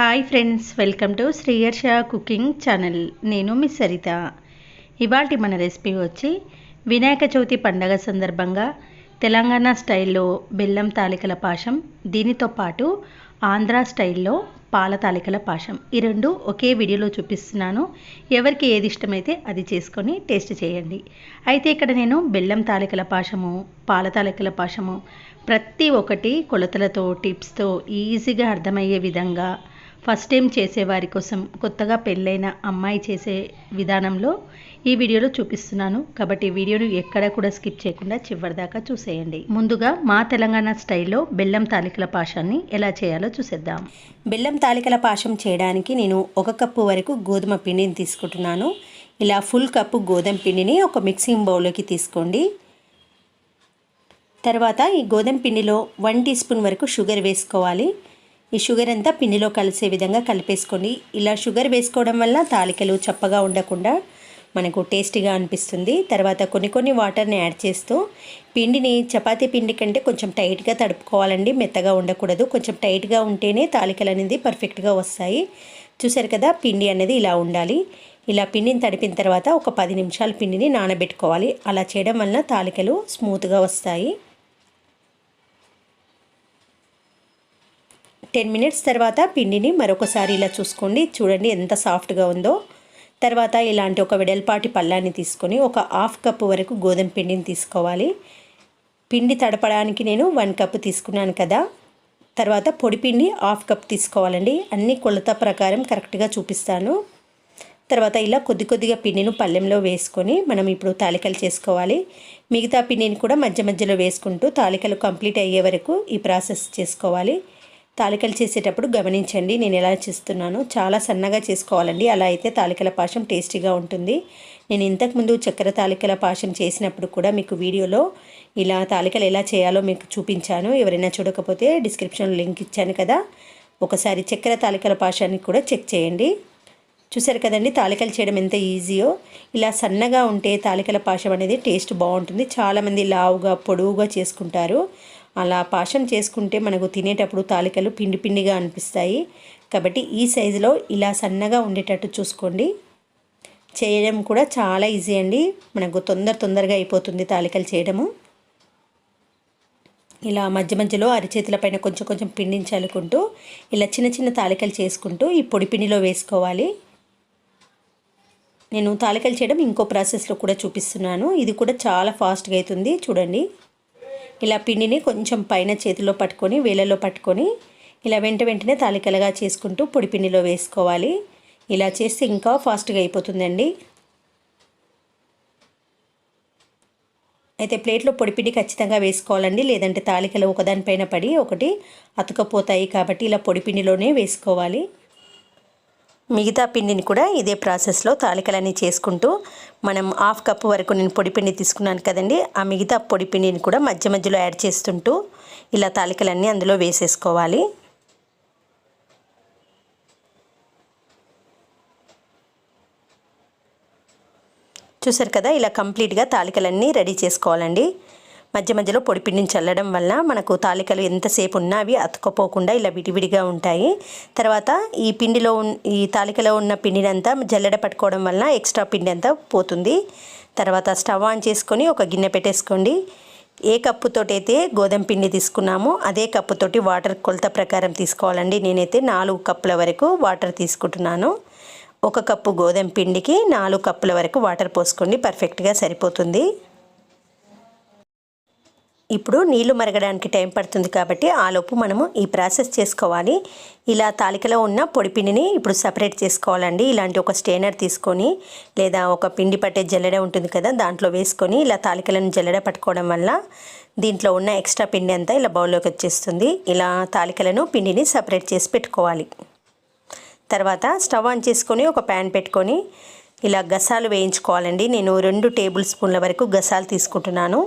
Hi friends welcome to Sriyarsha cooking channel నేను మీ సరిత. ఇవాటి మన రెసిపీ వచ్చి వినాయక చవితి పండగ సందర్భంగా తెలంగాణ స్టైల్లో బెల్లం తాలికల పాశం దీనితో పాటు ఆంధ్ర స్టైల్లో పాల తాలికల పాశం. ఈ రెండు ఒకే వీడియోలో చూపిస్తున్నాను. ఎవరికి ఏది ఇష్టమైతే అది చేసుకొని టేస్ట్ చేయండి. అయితే ఇక్కడ నేను బెల్లం తాలికల పాశము పాల తాలికల పాశము ప్రతి ఒక్కటి కొలతలతో టిప్స్తో ఈజీగా అర్థమయ్యే విధంగా ఫస్ట్ టైం చేసేవారి కోసం కొత్తగా పెళ్ళైన అమ్మాయి చేసే విధానంలో ఈ వీడియోలో చూపిస్తున్నాను. కాబట్టి వీడియోను ఎక్కడ కూడా స్కిప్ చేయకుండా చివరిదాకా చూసేయండి. ముందుగా మా తెలంగాణ స్టైల్లో బెల్లం తాలికల పాషాన్ని ఎలా చేయాలో చూసేద్దాం. బెల్లం తాలికల పాశం చేయడానికి నేను ఒక కప్పు వరకు గోధుమ పిండిని తీసుకుంటున్నాను. ఇలా ఫుల్ కప్పు గోధుమ పిండిని ఒక మిక్సింగ్ బౌల్లోకి తీసుకోండి. తర్వాత ఈ గోధుమ పిండిలో వన్ టీ స్పూన్ వరకు షుగర్ వేసుకోవాలి. ఈ షుగర్ అంతా పిండిలో కలిసే విధంగా కలిపేసుకోండి ఇలా షుగర్ వేసుకోవడం వల్ల తాలికలు చప్పగా ఉండకుండా మనకు టేస్టీగా అనిపిస్తుంది. తర్వాత కొన్ని కొన్ని వాటర్ని యాడ్ చేస్తూ పిండిని చపాతీ పిండి కంటే కొంచెం టైట్గా తడుపుకోవాలండి. మెత్తగా ఉండకూడదు. కొంచెం టైట్గా ఉంటేనే తాలికలు అనేది పర్ఫెక్ట్గా వస్తాయి. చూసారు కదా పిండి అనేది ఇలా ఉండాలి. ఇలా పిండిని తడిపిన తర్వాత ఒక పది నిమిషాలు పిండిని నానబెట్టుకోవాలి. అలా చేయడం వలన తాలికలు స్మూత్గా వస్తాయి. టెన్ మినిట్స్ తర్వాత పిండిని మరొకసారి ఇలా చూసుకోండి. చూడండి ఎంత సాఫ్ట్గా ఉందో. తర్వాత ఇలాంటి ఒక వెడల్పాటి పళ్ళాన్ని తీసుకొని ఒక హాఫ్ కప్ వరకు గోధుమ పిండిని తీసుకోవాలి. పిండి తడపడానికి నేను వన్ కప్ తీసుకున్నాను కదా. తర్వాత పొడి పిండి హాఫ్ కప్ తీసుకోవాలండి. అన్ని కొలత ప్రకారం కరెక్ట్గా చూపిస్తాను. తర్వాత ఇలా కొద్ది కొద్దిగా పిండిని పళ్ళెంలో వేసుకొని మనం ఇప్పుడు తాలికలు చేసుకోవాలి. మిగతా పిండిని కూడా మధ్య మధ్యలో వేసుకుంటూ తాలికలు కంప్లీట్ అయ్యే వరకు ఈ ప్రాసెస్ చేసుకోవాలి. తాలికలు చేసేటప్పుడు గమనించండి నేను ఎలా చేస్తున్నాను. చాలా సన్నగా చేసుకోవాలండి. అలా అయితే తాలికల పాశం టేస్టీగా ఉంటుంది. నేను ఇంతకుముందు చక్కెర తాలికల పాశం చేసినప్పుడు కూడా మీకు వీడియోలో ఇలా తాలికలు ఎలా చేయాలో మీకు చూపించాను. ఎవరైనా చూడకపోతే డిస్క్రిప్షన్లో లింక్ ఇచ్చాను కదా. ఒకసారి చక్కెర తాలికల పాశాన్ని కూడా చెక్ చేయండి. చూసారు కదండి తాలికలు చేయడం ఎంత ఈజీయో. ఇలా సన్నగా ఉంటే తాలికల పాశం అనేది టేస్ట్ బాగుంటుంది. చాలామంది లావుగా పొడవుగా చేసుకుంటారు. అలా పాశం చేసుకుంటే మనకు తినేటప్పుడు తాలికలు పిండి పిండిగా అనిపిస్తాయి. కాబట్టి ఈ సైజులో ఇలా సన్నగా ఉండేటట్టు చూసుకోండి. చేయడం కూడా చాలా ఈజీ అండి. మనకు తొందర తొందరగా అయిపోతుంది తాలికలు చేయడము. ఇలా మధ్య మధ్యలో అరిచేతుల పైన కొంచెం కొంచెం పిండించాలనుకుంటూ ఇలా చిన్న చిన్న తాలికలు చేసుకుంటూ ఈ పొడి పిండిలో వేసుకోవాలి. నేను తాలికలు చేయడం ఇంకో ప్రాసెస్లో కూడా చూపిస్తున్నాను. ఇది కూడా చాలా ఫాస్ట్గా అవుతుంది. చూడండి. ఇలా పిండిని కొంచెం పైన చేతిలో పట్టుకొని వేలలో పట్టుకొని ఇలా వెంట వెంటనే తాలికలుగా చేసుకుంటూ పొడి పిండిలో వేసుకోవాలి. ఇలా చేస్తే ఇంకా ఫాస్ట్గా అయిపోతుందండి. అయితే ప్లేట్లో పొడిపిండి ఖచ్చితంగా వేసుకోవాలండి. లేదంటే తాలికలు ఒకదానిపైన పడి ఒకటి అతుకపోతాయి కాబట్టి ఇలా పొడిపిండిలోనే వేసుకోవాలి. మిగతా పిండిని కూడా ఇదే ప్రాసెస్లో తాలికలన్నీ చేసుకుంటూ మనం హాఫ్ కప్ వరకు నేను పొడి పిండి తీసుకున్నాను కదండి ఆ మిగతా పొడి పిండిని కూడా మధ్య మధ్యలో యాడ్ చేస్తుంటూ ఇలా తాలికలన్నీ అందులో వేసేసుకోవాలి. చూసారు కదా ఇలా కంప్లీట్గా తాలికలన్నీ రెడీ చేసుకోవాలండి. మధ్య మధ్యలో పొడి పిండిని చల్లడం వల్ల మనకు తాలికలు ఎంతసేపు ఉన్నా అవి అతుకపోకుండా ఇలా విడివిడిగా ఉంటాయి. తర్వాత ఈ పిండిలో ఈ తాలికలో ఉన్న పిండిని అంతా జల్లెడ పట్టుకోవడం వల్ల ఎక్స్ట్రా పిండి అంతా పోతుంది. తర్వాత స్టవ్ ఆన్ చేసుకొని ఒక గిన్నె పెట్టేసుకోండి. ఏ కప్పుతోటి అయితే గోధుమ పిండి తీసుకున్నామో అదే కప్పుతోటి వాటర్ కొలత ప్రకారం తీసుకోవాలండి. నేనైతే నాలుగు కప్పుల వరకు వాటర్ తీసుకుంటున్నాను. ఒక కప్పు గోధుమ పిండికి నాలుగు కప్పుల వరకు వాటర్ పోసుకోండి. పర్ఫెక్ట్గా సరిపోతుంది. ఇప్పుడు నీళ్ళు మరగడానికి టైం పడుతుంది కాబట్టి ఆలోపు మనము ఈ ప్రాసెస్ చేసుకోవాలి. ఇలా తాలికలో ఉన్న పొడి పిండిని ఇప్పుడు సపరేట్ చేసుకోవాలండి. ఇలాంటి ఒక స్టేనర్ తీసుకొని లేదా ఒక పిండి పట్టే జల్లెడ ఉంటుంది కదా దాంట్లో వేసుకొని ఇలా తాలికలను జల్లెడ పట్టుకోవడం వల్ల దీంట్లో ఉన్న ఎక్స్ట్రా పిండి అంతా ఇలా బౌల్లోకి వచ్చేస్తుంది. ఇలా తాలికలను పిండిని సపరేట్ చేసి పెట్టుకోవాలి. తర్వాత స్టవ్ ఆన్ చేసుకొని ఒక ప్యాన్ పెట్టుకొని ఇలా గసాలు వేయించుకోవాలండి. నేను రెండు టేబుల్ స్పూన్ల వరకు గసాలు తీసుకుంటున్నాను.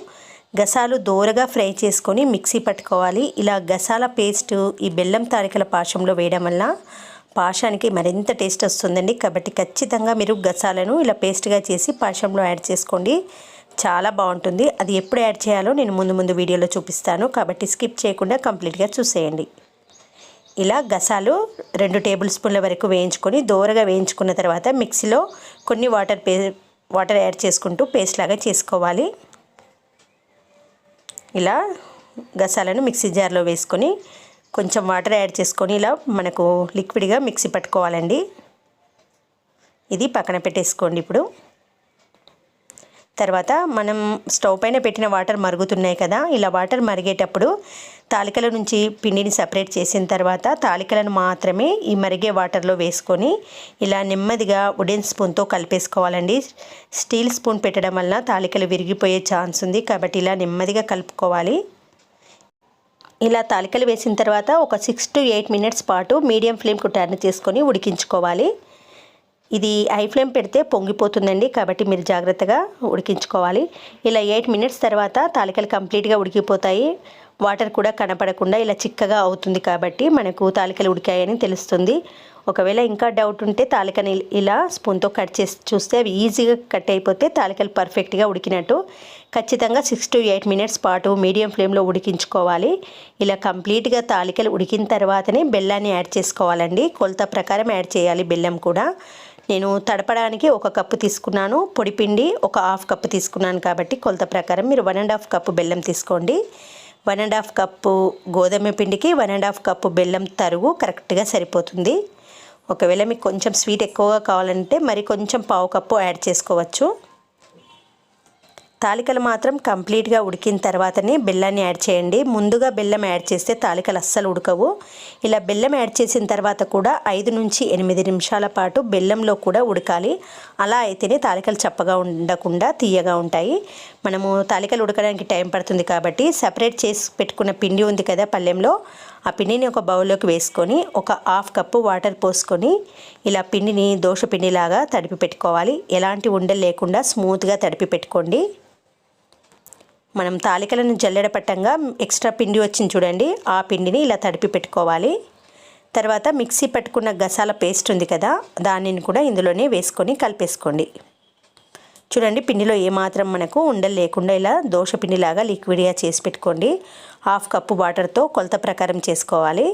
గసాలు దోరగా ఫ్రై చేసుకొని మిక్సీ పట్టుకోవాలి. ఇలా గసాల పేస్ట్ ఈ బెల్లం తారికల పాశంలో వేయడం వల్ల పాషానికి మరింత టేస్ట్ వస్తుందండి. కాబట్టి ఖచ్చితంగా మీరు గసాలను ఇలా పేస్ట్గా చేసి పాషంలో యాడ్ చేసుకోండి. చాలా బాగుంటుంది. అది ఎప్పుడు యాడ్ చేయాలో నేను ముందు ముందు వీడియోలో చూపిస్తాను. కాబట్టి స్కిప్ చేయకుండా కంప్లీట్గా చూసేయండి. ఇలా గసాలు రెండు టేబుల్ స్పూన్ల వరకు వేయించుకొని దోరగా వేయించుకున్న తర్వాత మిక్సీలో కొన్ని వాటర్ పే వాటర్ యాడ్ చేసుకుంటూ పేస్ట్ లాగా చేసుకోవాలి. ఇలా గసాలను మిక్సీ జార్లో వేసుకొని కొంచెం వాటర్ యాడ్ చేసుకొని ఇలా మనకు లిక్విడ్గా మిక్సీ పట్టుకోవాలండి. ఇది పక్కన పెట్టేసుకోండి ఇప్పుడు. తర్వాత మనం స్టవ్ పైన పెట్టిన వాటర్ మరుగుతున్నాయి కదా ఇలా వాటర్ మరిగేటప్పుడు తాలికల నుంచి పిండిని సపరేట్ చేసిన తర్వాత తాలికలను మాత్రమే ఈ మరిగే వాటర్లో వేసుకొని ఇలా నెమ్మదిగా వుడెన్ స్పూన్తో కలిపేసుకోవాలండి. స్టీల్ స్పూన్ పెట్టడం వల్ల తాలికలు విరిగిపోయే ఛాన్స్ ఉంది కాబట్టి ఇలా నెమ్మదిగా కలుపుకోవాలి. ఇలా తాలికలు వేసిన తర్వాత ఒక సిక్స్ టు ఎయిట్ మినిట్స్ పాటు మీడియం ఫ్లేమ్కు టర్న్ చేసుకొని ఉడికించుకోవాలి. ఇది హై ఫ్లేమ్ పెడితే పొంగిపోతుందండి. కాబట్టి మీరు జాగ్రత్తగా ఉడికించుకోవాలి. ఇలా ఎయిట్ మినిట్స్ తర్వాత తాలికలు కంప్లీట్గా ఉడికిపోతాయి. వాటర్ కూడా కనపడకుండా ఇలా చిక్కగా అవుతుంది కాబట్టి మనకు తాలికలు ఉడికాయని తెలుస్తుంది. ఒకవేళ ఇంకా డౌట్ ఉంటే తాలికని ఇలా స్పూన్తో కట్ చేసి చూస్తే అవి ఈజీగా కట్ అయిపోతే తాలికలు పర్ఫెక్ట్గా ఉడికినట్టు ఖచ్చితంగా సిక్స్ టు ఎయిట్ మినిట్స్ పాటు మీడియం ఫ్లేమ్లో ఉడికించుకోవాలి. ఇలా కంప్లీట్గా తాలికలు ఉడికిన తర్వాతనే బెల్లాన్ని యాడ్ చేసుకోవాలండి. కొలత ప్రకారం యాడ్ చేయాలి బెల్లం కూడా. నేను తడపడానికి ఒక కప్పు తీసుకున్నాను పొడిపిండి ఒక హాఫ్ కప్పు తీసుకున్నాను కాబట్టి కొలత ప్రకారం మీరు వన్ అండ్ హాఫ్ కప్పు బెల్లం తీసుకోండి. వన్ అండ్ హాఫ్ కప్పు గోధుమ పిండికి వన్ అండ్ హాఫ్ కప్పు బెల్లం తరుగు కరెక్ట్గా సరిపోతుంది. ఒకవేళ మీకు కొంచెం స్వీట్ ఎక్కువగా కావాలంటే మరి కొంచెం పావు కప్పు యాడ్ చేసుకోవచ్చు. తాలికలు మాత్రం కంప్లీట్గా ఉడికిన తర్వాతనే బెల్లాన్ని యాడ్ చేయండి. ముందుగా బెల్లం యాడ్ చేస్తే తాలికలు అస్సలు ఉడకవు. ఇలా బెల్లం యాడ్ చేసిన తర్వాత కూడా ఐదు నుంచి ఎనిమిది నిమిషాల పాటు బెల్లంలో కూడా ఉడకాలి. అలా అయితేనే తాలికలు చప్పగా ఉండకుండా తీయగా ఉంటాయి. మనము తాలికలు ఉడకడానికి టైం పడుతుంది కాబట్టి సపరేట్ చేసి పెట్టుకున్న పిండి ఉంది కదా పల్లెంలో ఆ పిండిని ఒక బౌల్లోకి వేసుకొని ఒక హాఫ్ కప్పు వాటర్ పోసుకొని ఇలా పిండిని దోశ పిండిలాగా తడిపి పెట్టుకోవాలి. ఎలాంటి ఉండలు లేకుండా స్మూత్గా తడిపి పెట్టుకోండి. మనం తాలికలను జల్లెడ పట్టంగా ఎక్స్ట్రా పిండి వచ్చింది చూడండి. ఆ పిండిని ఇలా తడిపి పెట్టుకోవాలి. తర్వాత మిక్సీ పట్టుకున్న గసాల పేస్ట్ ఉంది కదా దానిని కూడా ఇందులోనే వేసుకొని కలిపేసుకోండి. చూడండి పిండిలో ఏమాత్రం మనకు ఉండలు లేకుండా ఇలా దోశ పిండిలాగా లిక్విడ్గా చేసి పెట్టుకోండి. హాఫ్ కప్పు వాటర్తో కొలత ప్రకారం చేసుకోవాలి.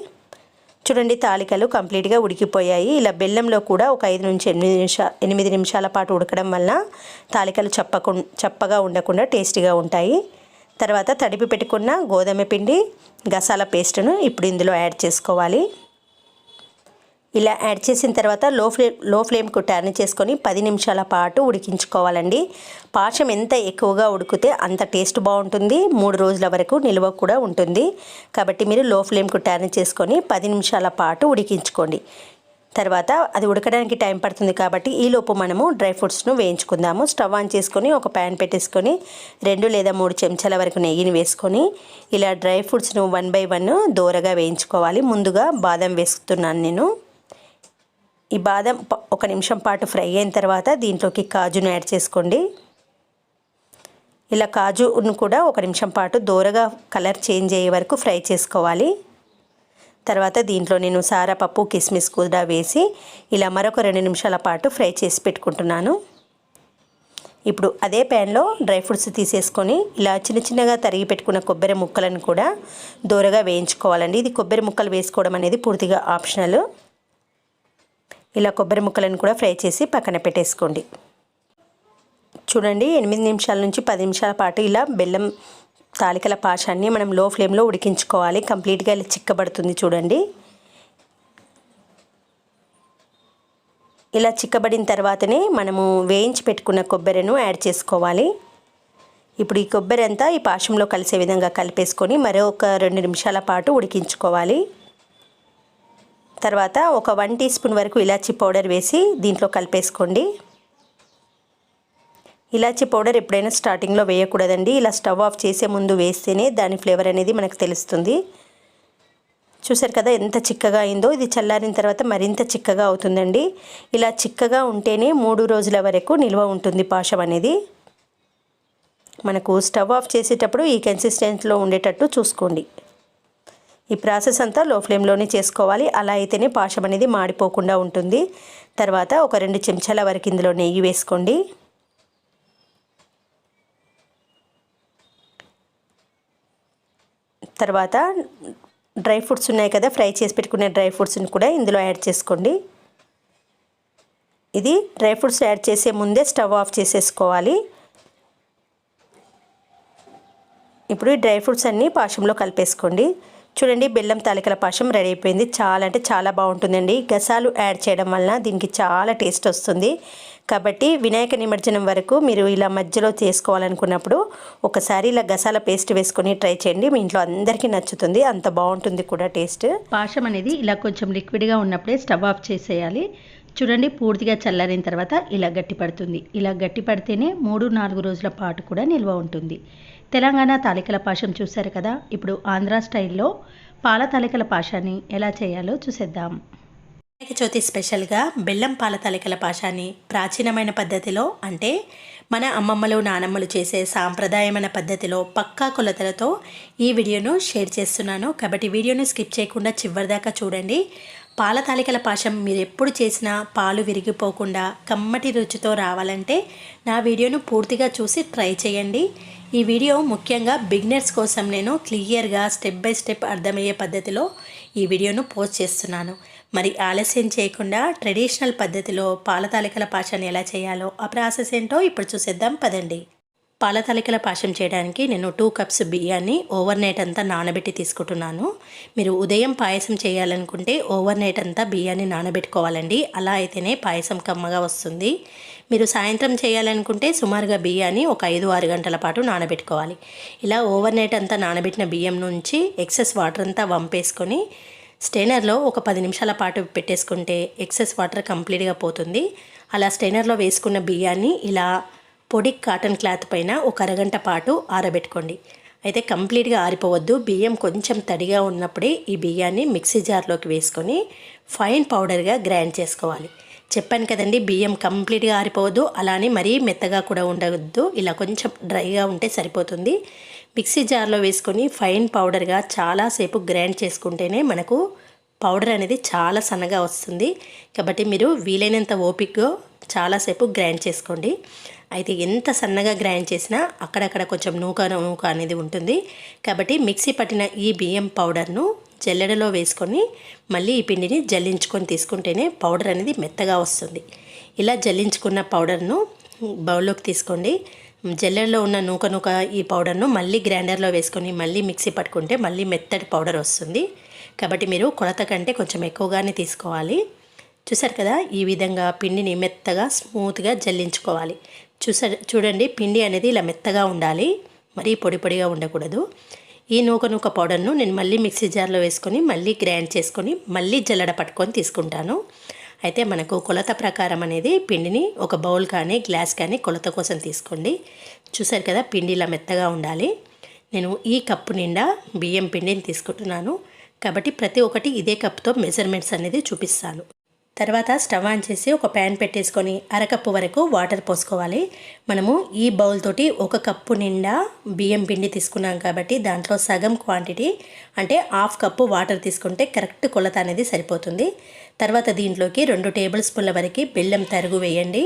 చూడండి తాలికలు కంప్లీట్గా ఉడికిపోయాయి. ఇలా బెల్లంలో కూడా ఒక ఐదు నుంచి ఎనిమిది నిమిషాలు ఎనిమిది నిమిషాల పాటు ఉడకడం వలన తాలికలు చప్పకు చప్పగా ఉండకుండా టేస్టీగా ఉంటాయి. తర్వాత తడిపి పెట్టుకున్న గోధుమ పిండి గసాల పేస్ట్ను ఇప్పుడు ఇందులో యాడ్ చేసుకోవాలి. ఇలా యాడ్ చేసిన తర్వాత లో ఫ్లేమ్లో ఫ్లేమ్కు టర్న్ చేసుకొని పది నిమిషాల పాటు ఉడికించుకోవాలండి. పాషం ఎంత ఎక్కువగా ఉడికితే అంత టేస్ట్ బాగుంటుంది. మూడు రోజుల వరకు నిల్వ కూడా ఉంటుంది. కాబట్టి మీరు లో ఫ్లేమ్కు టర్న్ చేసుకొని పది నిమిషాల పాటు ఉడికించుకోండి. తర్వాత అది ఉడకడానికి టైం పడుతుంది కాబట్టి ఈలోపు మనము డ్రై ఫ్రూట్స్ను వేయించుకుందాము. స్టవ్ ఆన్ చేసుకొని ఒక ప్యాన్ పెట్టేసుకొని రెండు లేదా మూడు చెంచాల వరకు నెయ్యిని వేసుకొని ఇలా డ్రై ఫ్రూట్స్ను వన్ బై వన్ దూరగా వేయించుకోవాలి. ముందుగా బాదం వేస్తున్నాను నేను. ఈ బాదం ఒక నిమిషం పాటు ఫ్రై అయిన తర్వాత దీంట్లోకి కాజును యాడ్ చేసుకోండి. ఇలా కాజును కూడా ఒక నిమిషం పాటు దూరగా కలర్ చేంజ్ అయ్యే వరకు ఫ్రై చేసుకోవాలి. తర్వాత దీంట్లో నేను సారాపప్పు కిస్మిస్ కూడా వేసి ఇలా మరొక రెండు నిమిషాల పాటు ఫ్రై చేసి పెట్టుకుంటున్నాను. ఇప్పుడు అదే ప్యాన్లో డ్రై ఫ్రూట్స్ తీసేసుకొని ఇలా చిన్న చిన్నగా తరిగి పెట్టుకున్న కొబ్బరి ముక్కలను కూడా దూరగా వేయించుకోవాలండి. ఇది కొబ్బరి ముక్కలు వేసుకోవడం అనేది పూర్తిగా ఆప్షనల్. ఇలా కొబ్బరి ముక్కలను కూడా ఫ్రై చేసి పక్కన పెట్టేసుకోండి. చూడండి ఎనిమిది నిమిషాల నుంచి పది నిమిషాల పాటు ఇలా బెల్లం తాలికల పాషాన్ని మనం లో ఫ్లేమ్లో ఉడికించుకోవాలి. కంప్లీట్గా ఇలా చిక్కబడుతుంది చూడండి. ఇలా చిక్కబడిన తర్వాతనే మనము వేయించి పెట్టుకున్న కొబ్బరిను యాడ్ చేసుకోవాలి. ఇప్పుడు ఈ కొబ్బరి అంతా ఈ పాశంలో కలిసే విధంగా కలిపేసుకొని మరొక రెండు నిమిషాల పాటు ఉడికించుకోవాలి. తర్వాత ఒక వన్ టీ స్పూన్ వరకు ఇలాచీ పౌడర్ వేసి దీంట్లో కలిపేసుకోండి. ఇలాచీ పౌడర్ ఎప్పుడైనా స్టార్టింగ్లో వేయకూడదండి. ఇలా స్టవ్ ఆఫ్ చేసే ముందు వేస్తేనే దాని ఫ్లేవర్ అనేది మనకు తెలుస్తుంది. చూసారు కదా ఎంత చిక్కగా అయిందో. ఇది చల్లారిన తర్వాత మరింత చిక్కగా అవుతుందండి. ఇలా చిక్కగా ఉంటేనే మూడు రోజుల వరకు నిల్వ ఉంటుంది పాషం అనేది. మనకు స్టవ్ ఆఫ్ చేసేటప్పుడు ఈ కన్సిస్టెన్సీలో ఉండేటట్టు చూసుకోండి. ఈ ప్రాసెస్ అంతా లో ఫ్లేమ్లోనే చేసుకోవాలి. అలా అయితేనే పాశం అనేది మాడిపోకుండా ఉంటుంది. తర్వాత ఒక రెండు చెంచాల వరకు ఇందులో నెయ్యి వేసుకోండి. తర్వాత డ్రై ఫ్రూట్స్ ఉన్నాయి కదా ఫ్రై చేసి పెట్టుకునే డ్రై ఫ్రూట్స్ని కూడా ఇందులో యాడ్ చేసుకోండి. ఇది డ్రై ఫ్రూట్స్ యాడ్ చేసే ముందే స్టవ్ ఆఫ్ చేసేసుకోవాలి. ఇప్పుడు ఈ డ్రై ఫ్రూట్స్ అన్నీ పాశంలో కలిపేసుకోండి. చూడండి బెల్లం తాలికల పాశం రెడీ అయిపోయింది. చాలా అంటే చాలా బాగుంటుందండి. గసాలు యాడ్ చేయడం వలన దీనికి చాలా టేస్ట్ వస్తుంది. కాబట్టి వినాయక నిమజ్జనం వరకు మీరు ఇలా మధ్యలో చేసుకోవాలనుకున్నప్పుడు ఒకసారి ఇలా గసాల పేస్ట్ వేసుకొని ట్రై చేయండి. మీ ఇంట్లో అందరికీ నచ్చుతుంది. అంత బాగుంటుంది కూడా టేస్ట్. పాశం అనేది ఇలా కొంచెం లిక్విడ్గా ఉన్నప్పుడే స్టవ్ ఆఫ్ చేసేయాలి. చూడండి పూర్తిగా చల్లారిన తర్వాత ఇలా గట్టి పడుతుంది ఇలా గట్టి పడితేనే మూడు నాలుగు రోజుల పాటు కూడా నిల్వ ఉంటుంది. తెలంగాణ తాలికల పాశం చూశారు కదా? ఇప్పుడు ఆంధ్ర స్టైల్లో పాల తాలికల పాశాన్ని ఎలా చేయాలో చూసేద్దాం. వినాయక చవితి స్పెషల్గా బెల్లం పాల తాలికల పాశాన్ని ప్రాచీనమైన పద్ధతిలో అంటే మన అమ్మమ్మలు నానమ్మలు చేసే సాంప్రదాయమైన పద్ధతిలో పక్కా కొలతలతో ఈ వీడియోను షేర్ చేస్తున్నాను. కాబట్టి వీడియోను స్కిప్ చేయకుండా చివరిదాకా చూడండి. పాల తాలికల పాశం మీరు ఎప్పుడు చేసినా పాలు విరిగిపోకుండా కమ్మటి రుచితో రావాలంటే నా వీడియోను పూర్తిగా చూసి ట్రై చేయండి. ఈ వీడియో ముఖ్యంగా బిగినర్స్ కోసం నేను క్లియర్గా స్టెప్ బై స్టెప్ అర్థమయ్యే పద్ధతిలో ఈ వీడియోను పోస్ట్ చేస్తున్నాను. మరి ఆలస్యం చేయకుండా ట్రెడిషనల్ పద్ధతిలో పాల పాషాన్ని ఎలా చేయాలో ఆ ప్రాసెస్ ఏంటో ఇప్పుడు చూసేద్దాం పదండి. పాల తాలికల పాశం చేయడానికి నేను టూ కప్స్ బియ్యాన్ని ఓవర్ నైట్ అంతా నానబెట్టి తీసుకుంటున్నాను. మీరు ఉదయం పాయసం చేయాలనుకుంటే ఓవర్ నైట్ అంతా బియ్యాన్ని నానబెట్టుకోవాలండి. అలా అయితేనే పాయసం కమ్మగా వస్తుంది. మీరు సాయంత్రం చేయాలనుకుంటే సుమారుగా బియ్యాన్ని ఒక ఐదు ఆరు గంటల పాటు నానబెట్టుకోవాలి. ఇలా ఓవర్ నైట్ అంతా నానబెట్టిన బియ్యం నుంచి ఎక్సెస్ వాటర్ అంతా వంపేసుకొని స్టెయినర్లో ఒక పది నిమిషాల పాటు పెట్టేసుకుంటే ఎక్సెస్ వాటర్ కంప్లీట్గా పోతుంది. అలా స్టెయినర్లో వేసుకున్న బియ్యాన్ని ఇలా పొడి కాటన్ క్లాత్ పైన ఒక అరగంట పాటు ఆరబెట్టుకోండి. అయితే కంప్లీట్గా ఆరిపోవద్దు. బియ్యం కొంచెం తడిగా ఉన్నప్పుడే ఈ బియ్యాన్ని మిక్సీ జార్లోకి వేసుకొని ఫైన్ పౌడర్గా గ్రైండ్ చేసుకోవాలి. చెప్పాను కదండి బియ్యం కంప్లీట్గా ఆరిపోవద్దు అలానే మరీ మెత్తగా కూడా ఉండవద్దు ఇలా కొంచెం డ్రైగా ఉంటే సరిపోతుంది. మిక్సీ జార్లో వేసుకొని ఫైన్ పౌడర్గా చాలాసేపు గ్రైండ్ చేసుకుంటేనే మనకు పౌడర్ అనేది చాలా సన్నగా వస్తుంది. కాబట్టి మీరు వీలైనంత ఓపికగా చాలాసేపు గ్రైండ్ చేసుకోండి. అయితే ఎంత సన్నగా గ్రైండ్ చేసినా అక్కడక్కడ కొంచెం నూక నూక అనేది ఉంటుంది. కాబట్టి మిక్సీ పట్టిన ఈ బియ్యం పౌడర్ను జల్లెడలో వేసుకొని మళ్ళీ ఈ పిండిని జల్లించుకొని తీసుకుంటేనే పౌడర్ అనేది మెత్తగా వస్తుంది. ఇలా జల్లించుకున్న పౌడర్ను బౌల్లోకి తీసుకోండి. జల్లెడలో ఉన్న నూక నూక ఈ పౌడర్ను మళ్ళీ గ్రైండర్లో వేసుకొని మళ్ళీ మిక్సీ పట్టుకుంటే మళ్ళీ మెత్తటి పౌడర్ వస్తుంది. కాబట్టి మీరు కొలత కంటే కొంచెం ఎక్కువగానే తీసుకోవాలి. చూసారు కదా ఈ విధంగా పిండిని మెత్తగా స్మూత్గా జల్లించుకోవాలి. చూసారు చూడండి పిండి అనేది ఇలా మెత్తగా ఉండాలి. మరీ పొడి పొడిగా ఉండకూడదు. ఈ నూక నూక పౌడర్ను నేను మళ్ళీ మిక్సీ జార్లో వేసుకొని మళ్ళీ గ్రైండ్ చేసుకొని మళ్ళీ జల్లడ పట్టుకొని తీసుకుంటాను. అయితే మనకు కొలత ప్రకారం అనేది పిండిని ఒక బౌల్ కానీ గ్లాస్ కానీ కొలత కోసం తీసుకోండి. చూసారు కదా పిండి ఇలా మెత్తగా ఉండాలి. నేను ఈ కప్పు నిండా బియ్యం పిండిని తీసుకుంటున్నాను. కాబట్టి ప్రతి ఒక్కటి ఇదే కప్తో మెజర్మెంట్స్ అనేది చూపిస్తాను. తర్వాత స్టవ్ ఆన్ చేసి ఒక ప్యాన్ పెట్టేసుకొని అరకప్పు వరకు వాటర్ పోసుకోవాలి. మనము ఈ బౌల్ తోటి ఒక కప్పు నిండా బియ్యం పిండి తీసుకున్నాం కాబట్టి దాంట్లో సగం క్వాంటిటీ అంటే హాఫ్ కప్పు వాటర్ తీసుకుంటే కరెక్ట్ కొలత అనేది సరిపోతుంది. తర్వాత దీంట్లోకి రెండు టేబుల్ స్పూన్ల వరకు బెల్లం తరుగు వేయండి.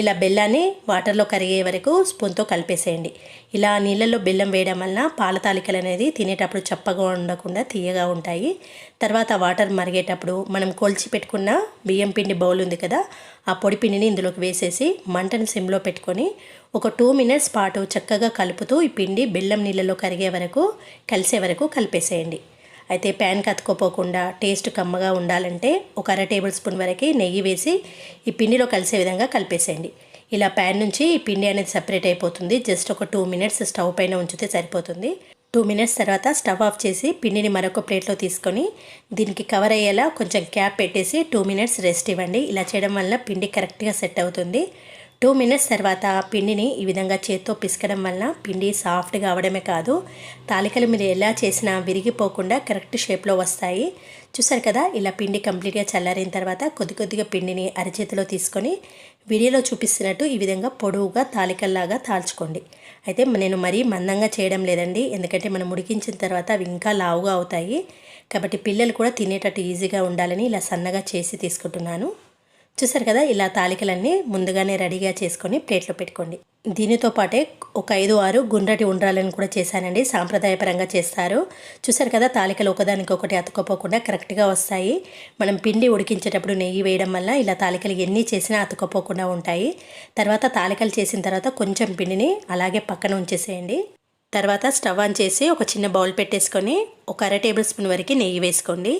ఇలా బెల్లాన్ని వాటర్లో కరిగే వరకు స్పూన్తో కలిపేసేయండి. ఇలా నీళ్ళల్లో బెల్లం వేయడం వలన పాల తాలికలు అనేది తినేటప్పుడు చప్పగా ఉండకుండా తీయగా ఉంటాయి. తర్వాత వాటర్ మరిగేటప్పుడు మనం కొలిచి పెట్టుకున్న బియ్యం పిండి బౌల్ ఉంది కదా ఆ పొడి పిండిని ఇందులోకి వేసేసి మంటను సిమ్లో పెట్టుకొని ఒక టూ మినిట్స్ పాటు చక్కగా కలుపుతూ ఈ పిండి బెల్లం నీళ్ళలో కరిగే వరకు కలిసే వరకు కలిపేసేయండి. అయితే ప్యాన్ కతుకోపోకుండా టేస్ట్ కమ్మగా ఉండాలంటే ఒక అర టేబుల్ స్పూన్ వరకు నెయ్యి వేసి ఈ పిండిలో కలిసే విధంగా కలిపేసేయండి. ఇలా ప్యాన్ నుంచి ఈ పిండి అనేది సపరేట్ అయిపోతుంది. జస్ట్ ఒక టూ మినిట్స్ స్టవ్ పైన ఉంచితే సరిపోతుంది. టూ మినిట్స్ తర్వాత స్టవ్ ఆఫ్ చేసి పిండిని మరొక ప్లేట్లో తీసుకొని దీనికి కవర్ అయ్యేలా కొంచెం క్యాప్ పెట్టేసి టూ మినిట్స్ రెస్ట్ ఇవ్వండి. ఇలా చేయడం వల్ల పిండి కరెక్ట్గా సెట్ అవుతుంది. టూ మినిట్స్ తర్వాత పిండిని ఈ విధంగా చేత్తో పిసకడం వల్ల పిండి సాఫ్ట్గా అవడమే కాదు తాలికలు మీరు ఎలా చేసినా విరిగిపోకుండా కరెక్ట్ షేప్లో వస్తాయి. చూసారు కదా ఇలా పిండి కంప్లీట్గా చల్లారిన తర్వాత కొద్ది కొద్దిగా పిండిని అరచేతిలో తీసుకొని వీడియోలో చూపిస్తున్నట్టు ఈ విధంగా పొడవుగా తాలికల్లాగా తాల్చుకోండి. అయితే నేను మరీ మందంగా చేయడం లేదండి ఎందుకంటే మనం ఉడికించిన తర్వాత అవి ఇంకా లావుగా అవుతాయి. కాబట్టి పిల్లలు కూడా తినేటట్టు ఈజీగా ఉండాలని ఇలా సన్నగా చేసి తీసుకుంటున్నాను. చూసారు కదా ఇలా తాలికలన్నీ ముందుగానే రెడీగా చేసుకొని ప్లేట్లో పెట్టుకోండి. దీనితో పాటే ఒక ఐదు ఆరు గుండ్రటి ఉండ్రాలను కూడా చేశానండి. సాంప్రదాయపరంగా చేస్తారు. చూసారు కదా తాలికలు ఒకదానికొకటి ఒకటి కరెక్ట్గా వస్తాయి. మనం పిండి ఉడికించేటప్పుడు నెయ్యి వేయడం వల్ల ఇలా తాలికలు ఎన్ని చేసినా అతుక్కపోకుండా ఉంటాయి. తర్వాత తాలికలు చేసిన తర్వాత కొంచెం పిండిని అలాగే పక్కన ఉంచేసేయండి. తర్వాత స్టవ్ ఆన్ చేసి ఒక చిన్న బౌల్ పెట్టేసుకొని ఒక అర టేబుల్ స్పూన్ వరకు నెయ్యి వేసుకోండి.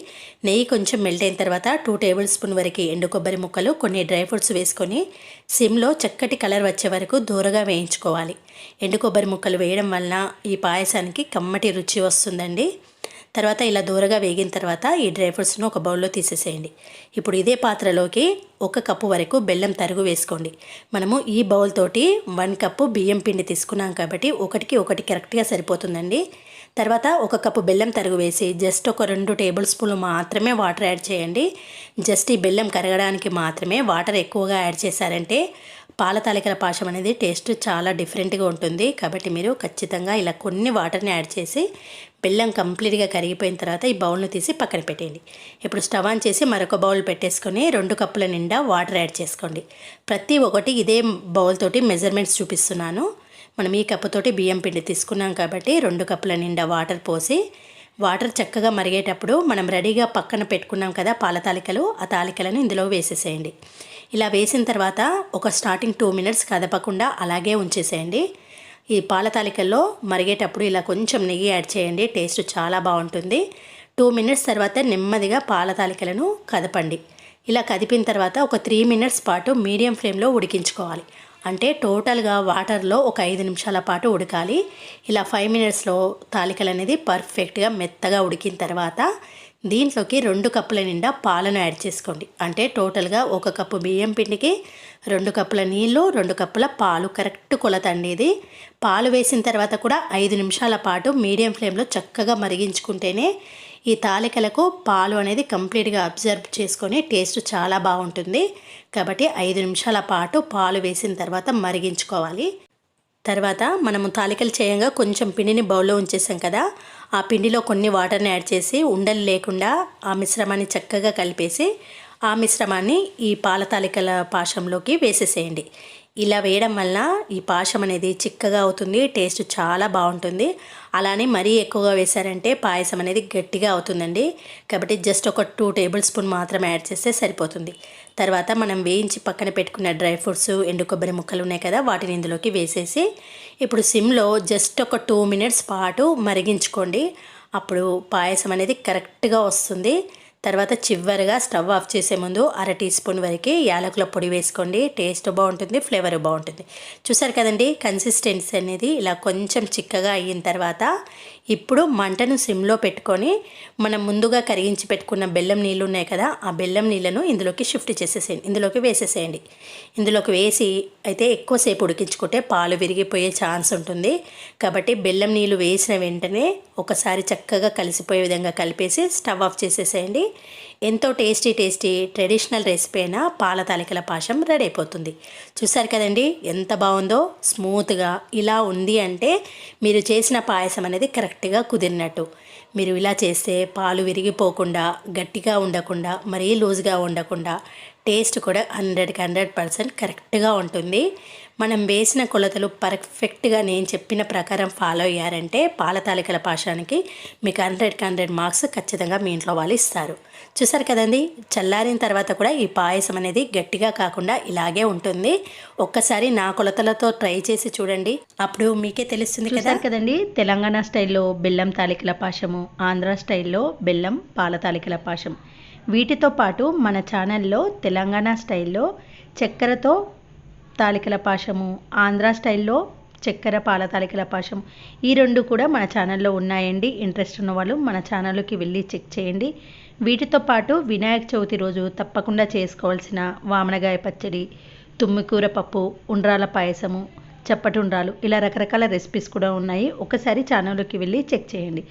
నెయ్యి కొంచెం మెల్ట్ అయిన తర్వాత టూ టేబుల్ స్పూన్ వరకు ఎండు కొబ్బరి ముక్కలు కొన్ని డ్రై ఫ్రూట్స్ వేసుకొని సిమ్లో చక్కటి కలర్ వచ్చే వరకు దూరగా వేయించుకోవాలి. ఎండు కొబ్బరి ముక్కలు వేయడం వలన ఈ పాయసానికి కమ్మటి రుచి వస్తుందండి. తర్వాత ఇలా దూరగా వేగిన తర్వాత ఈ డ్రై ఫ్రూట్స్ను ఒక బౌల్లో తీసేసేయండి. ఇప్పుడు ఇదే పాత్రలోకి ఒక కప్పు వరకు బెల్లం తరుగు వేసుకోండి. మనము ఈ బౌల్ తోటి వన్ కప్పు బియ్యం పిండి తీసుకున్నాం కాబట్టి ఒకటికి ఒకటి కరెక్ట్గా సరిపోతుందండి. తర్వాత ఒక కప్పు బెల్లం తరుగు వేసి జస్ట్ ఒక రెండు టేబుల్ స్పూన్లు మాత్రమే వాటర్ యాడ్ చేయండి. జస్ట్ ఈ బెల్లం కరగడానికి మాత్రమే వాటర్ ఎక్కువగా యాడ్ చేశారంటే పాల తాలికల పాశం అనేది టేస్ట్ చాలా డిఫరెంట్గా ఉంటుంది. కాబట్టి మీరు ఖచ్చితంగా ఇలా కొన్ని వాటర్ని యాడ్ చేసి బెల్లం కంప్లీట్గా కరిగిపోయిన తర్వాత ఈ బౌల్ను తీసి పక్కన పెట్టేయండి. ఇప్పుడు స్టవ్ ఆన్ చేసి మరొక బౌల్ పెట్టేసుకొని రెండు కప్పుల నిండా వాటర్ యాడ్ చేసుకోండి. ప్రతి ఒక్కటి ఇదే బౌల్ తోటి మెజర్మెంట్స్ చూపిస్తున్నాను. మనం ఈ కప్పుతోటి బియ్యం పిండి తీసుకున్నాం కాబట్టి రెండు కప్పుల నిండా వాటర్ పోసి వాటర్ చక్కగా మరిగేటప్పుడు మనం రెడీగా పక్కన పెట్టుకున్నాం కదా పాల తాలికలు ఆ తాలికలను ఇందులో వేసేసేయండి. ఇలా వేసిన తర్వాత ఒక స్టార్టింగ్ టూ మినిట్స్ కదపకుండా అలాగే ఉంచేసేయండి. ఈ పాల తాలికల్లో మరిగేటప్పుడు ఇలా కొంచెం నెయ్యి యాడ్ చేయండి. టేస్ట్ చాలా బాగుంటుంది. టూ మినిట్స్ తర్వాత నెమ్మదిగా పాల తాలికలను కదపండి. ఇలా కదిపిన తర్వాత ఒక త్రీ మినిట్స్ పాటు మీడియం ఫ్లేమ్లో ఉడికించుకోవాలి. అంటే టోటల్గా వాటర్లో ఒక ఐదు నిమిషాల పాటు ఉడకాలి. ఇలా ఫైవ్ మినిట్స్లో తాలికలు అనేది పర్ఫెక్ట్గా మెత్తగా ఉడికిన తర్వాత దీంట్లోకి రెండు కప్పుల నిండా పాలను యాడ్ చేసుకోండి. అంటే టోటల్గా ఒక కప్పు బియ్యం పిండికి రెండు కప్పుల నీళ్ళు రెండు కప్పుల పాలు. కరెక్ట్ కొలత అండి ఇది. పాలు వేసిన తర్వాత కూడా ఐదు నిమిషాల పాటు మీడియం ఫ్లేమ్లో చక్కగా మరిగించుకుంటేనే ఈ తాలికలకు పాలు అనేది కంప్లీట్గా అబ్జర్వ్ చేసుకొని టేస్ట్ చాలా బాగుంటుంది. కాబట్టి ఐదు నిమిషాల పాటు పాలు వేసిన తర్వాత మరిగించుకోవాలి. తర్వాత మనము తాలికలు చేయంగా కొంచెం పిండిని బౌల్లో ఉంచేసాం కదా ఆ పిండిలో కొన్ని వాటర్ని యాడ్ చేసి ఉండలు లేకుండా ఆ మిశ్రమాన్ని చక్కగా కలిపేసి ఆ మిశ్రమాన్ని ఈ పాల తాలికల పాశంలోకి వేసేసేయండి. ఇలా వేయడం వల్ల ఈ పాయసం అనేది చిక్కగా అవుతుంది టేస్ట్ చాలా బాగుంటుంది. అలానే మరీ ఎక్కువగా వేశారంటే పాయసం అనేది గట్టిగా అవుతుందండి. కాబట్టి జస్ట్ ఒక టూ టేబుల్ స్పూన్ మాత్రం యాడ్ చేస్తే సరిపోతుంది. తర్వాత మనం వేయించి పక్కన పెట్టుకున్న డ్రై ఫ్రూట్స్ ఎండు కొబ్బరి ముక్కలు ఉన్నాయి కదా వాటిని ఇందులోకి వేసేసి ఇప్పుడు సిమ్లో జస్ట్ ఒక టూ మినిట్స్ పాటు మరిగించుకోండి. అప్పుడు పాయసం అనేది కరెక్ట్గా వస్తుంది. తర్వాత చివరిగా స్టవ్ ఆఫ్ చేసే ముందు అర టీ స్పూన్ వరకు యాలకుల పొడి వేసుకోండి. టేస్ట్ బాగుంటుంది ఫ్లేవర్ బాగుంటుంది. చూసారు కదండి కన్సిస్టెన్సీ అనేది ఇలా కొంచెం చిక్కగా అయిన తర్వాత ఇప్పుడు మంటను సిమ్లో పెట్టుకొని మనం ముందుగా కరిగించి పెట్టుకున్న బెల్లం నీళ్ళు ఉన్నాయి కదా ఆ బెల్లం నీళ్ళను ఇందులోకి షిఫ్ట్ చేసేసేయండి. ఇందులోకి వేసేసేయండి. ఇందులోకి వేసి అయితే ఎక్కువసేపు ఉడికించుకుంటే పాలు విరిగిపోయే ఛాన్స్ ఉంటుంది. కాబట్టి బెల్లం నీళ్ళు వేసిన వెంటనే ఒకసారి చక్కగా కలిసిపోయే విధంగా కలిపేసి స్టవ్ ఆఫ్ చేసేసేయండి. ఎంతో టేస్టీ టేస్టీ ట్రెడిషనల్ రెసిపీ అయిన పాల తాలికల పాశం రెడీ అయిపోతుంది. చూసారు కదండి ఎంత బాగుందో? స్మూత్గా ఇలా ఉంది అంటే మీరు చేసిన పాయసం అనేది కరెక్ట్గా కుదిరినట్టు. మీరు ఇలా చేస్తే పాలు విరిగిపోకుండా గట్టిగా ఉండకుండా మరీ లూజ్గా ఉండకుండా టేస్ట్ కూడా హండ్రెడ్కి హండ్రెడ్ పర్సెంట్ కరెక్ట్గా ఉంటుంది. మనం వేసిన కొలతలు పర్ఫెక్ట్గా నేను చెప్పిన ప్రకారం ఫాలో అయ్యారంటే పాల తాలికల పాషానికి మీకు హండ్రెడ్కి హండ్రెడ్ మార్క్స్ ఖచ్చితంగా మీ ఇంట్లో వాళ్ళు ఇస్తారు. చూసారు కదండి? చల్లారిన తర్వాత కూడా ఈ పాయసం అనేది గట్టిగా కాకుండా ఇలాగే ఉంటుంది. ఒక్కసారి నా కొలతలతో ట్రై చేసి చూడండి. అప్పుడు మీకే తెలుస్తుంది కదా? కదండి? తెలంగాణ స్టైల్లో బెల్లం తాలికల పాశము ఆంధ్ర స్టైల్లో బెల్లం పాల తాలికల పాశం వీటితో పాటు మన ఛానల్లో తెలంగాణ స్టైల్లో చక్కెరతో తాలికల పాశము ఆంధ్ర స్టైల్లో చక్కెర పాల తాలికల పాశం ఈ రెండు కూడా మన ఛానల్లో ఉన్నాయండి. ఇంట్రెస్ట్ ఉన్న వాళ్ళు మన ఛానల్లోకి వెళ్ళి చెక్ చేయండి. వీటితో పాటు వినాయక చవితి రోజు తప్పకుండా చేసుకోవాల్సిన వామనగాయ పచ్చడి తుమ్మికూర పప్పు ఉండ్రాల పాయసము చప్పటి ఉండ్రాలు ఇలా రకరకాల రెసిపీస్ కూడా ఉన్నాయి. ఒకసారి ఛానల్లోకి వెళ్ళి చెక్ చేయండి.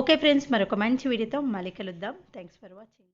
ఓకే ఫ్రెండ్స్ మరొక మంచి వీడియోతో మళ్ళీ కలుద్దాం. Thanks for watching.